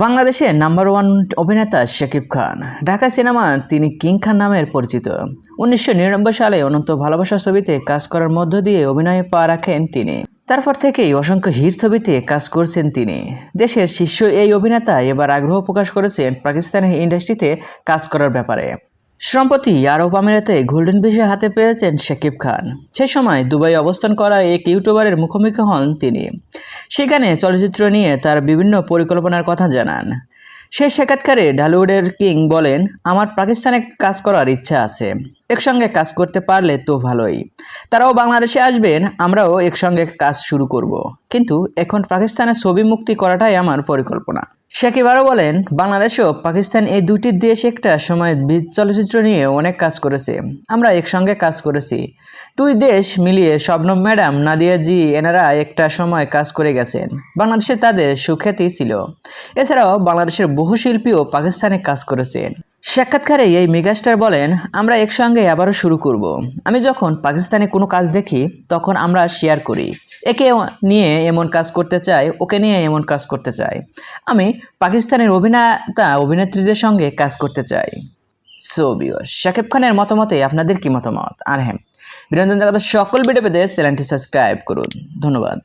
বাংলাদেশের number one অভিনেতা Shakib Khan. Dhaka cinema তিনি কিং খান নামের পরিচিত। উনিশশো নিরানব্বই সালে অনন্ত ভালোবাসা ছবিতে কাজ করার মধ্য দিয়ে অভিনয়ে পা রাখেন তিনি। তারপর থেকেই অসংখ্য হিট ছবিতে কাজ করছেন তিনি। দেশের শীর্ষ এই অভিনেতা এবার আগ্রহ প্রকাশ করেছেন পাকিস্তানের ইন্ডাস্ট্রিতে কাজ করার ব্যাপারে। সম্প্রতি আরব আমিরাতে গোল্ডেন ভিসা হাতে পেয়েছেন শাকিব খান। সে সময় দুবাই অবস্থান করা এক ইউটিউবারের মুখোমুখি হন তিনি। সেখানে চলচ্চিত্র নিয়ে তার বিভিন্ন পরিকল্পনার কথা জানান। সে সাক্ষাৎকারে ঢালিউডের কিং বলেন, আমার পাকিস্তানে কাজ করার ইচ্ছা আছে। একসঙ্গে কাজ করতে পারলে তো ভালোই। তারাও বাংলাদেশে আসবেন, আমরাও একসঙ্গে কাজ শুরু করব। কিন্তু এখন পাকিস্তানে ছবি মুক্তি করাটাই আমার পরিকল্পনা। শাকিব আরও বলেন, বাংলাদেশ ও পাকিস্তান এই দুটি দেশ একটা সময় চলচ্চিত্র নিয়ে অনেক কাজ করেছে। আমরা একসঙ্গে কাজ করেছি। দুই দেশ মিলিয়ে শবনম ম্যাডাম নাদিয়া জি, এনারা একটা সময় কাজ করে গেছেন। বাংলাদেশে তাদের সুখ্যাতি ছিল। এছাড়াও বাংলাদেশের বহু শিল্পীও পাকিস্তানে কাজ করেছেন। সাক্ষাৎকারে এই মেগাস্টার বলেন, আমরা একসঙ্গে আবারও শুরু করব। আমি যখন পাকিস্তানে কোনো কাজ দেখি, তখন আমরা শেয়ার করি। একে নিয়ে এমন কাজ করতে চাই, ওকে নিয়ে এমন কাজ করতে চাই। আমি পাকিস্তানের অভিনেতা, অভিনেত্রীদের সঙ্গে কাজ করতে চাই। সো শাকিব খানের মতামতে আপনাদের কি মতামত? আর হ্যাঁ বিনোদন জগতের সকল ভিডিও পেতে চ্যানেলটি সাবস্ক্রাইব করুন। ধন্যবাদ।